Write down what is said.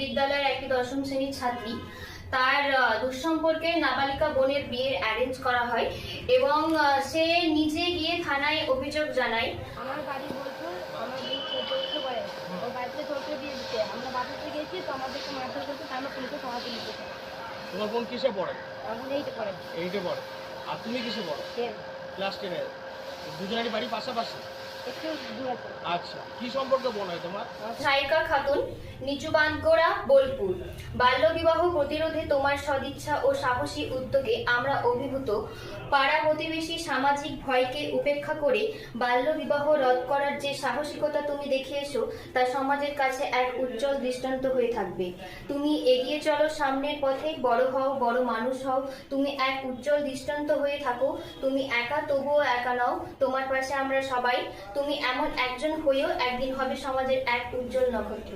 বিদ্যালয়ের একটি দশম শ্রেণির ছাত্রী। তার দুঃসম্পর্কে নাবালিকা বোনের বিয়ের অ্যারেঞ্জ করা হয় এবং সে নিজে গিয়ে থানায় অভিযোগ জানায়। আমার বাড়ি বোলপুর আমার বোন বয়স। ওর বাড়িতে চৌদ্দ দিয়ে দিতে আমরা বাড়িতে গেছি তো আমাদেরকে মারধর করতে তাই আমরা পুলিশে সমাধি লিখেছি তোমার বোন কিসে পড়ে? এখন এইটা করে এইটে পড়ে। আর তুমি কিসে পড়ো? ক্লাস টেনে দুজনেরই বাড়ি পাশাপাশি? আচ্ছা খাতুন নিচু বাঁধগোড়া বোলপুর। বাল্যবিবাহ প্রতিরোধে তোমার সদিচ্ছা ও সাহসী উদ্যোগে আমরা অভিভূত। পাড়া প্রতিবেশী সামাজিক ভয়কে উপেক্ষা করে বাল্যবিবাহ রদ করার যে সাহসিকতা তুমি দেখিয়েছো তা সমাজের কাছে এক উজ্জ্বল দৃষ্টান্ত হয়ে থাকবে। তুমি এগিয়ে চলো সামনের পথে, বড় হও, বড় মানুষ হও। তুমি এক উজ্জ্বল দৃষ্টান্ত হয়ে থাকো। তুমি একা, তবুও একা নাও। তোমার পাশে আমরা সবাই। তুমি এমন একজন হয়েও একদিন হবে সমাজের এক উজ্জ্বল নক্ষত্র।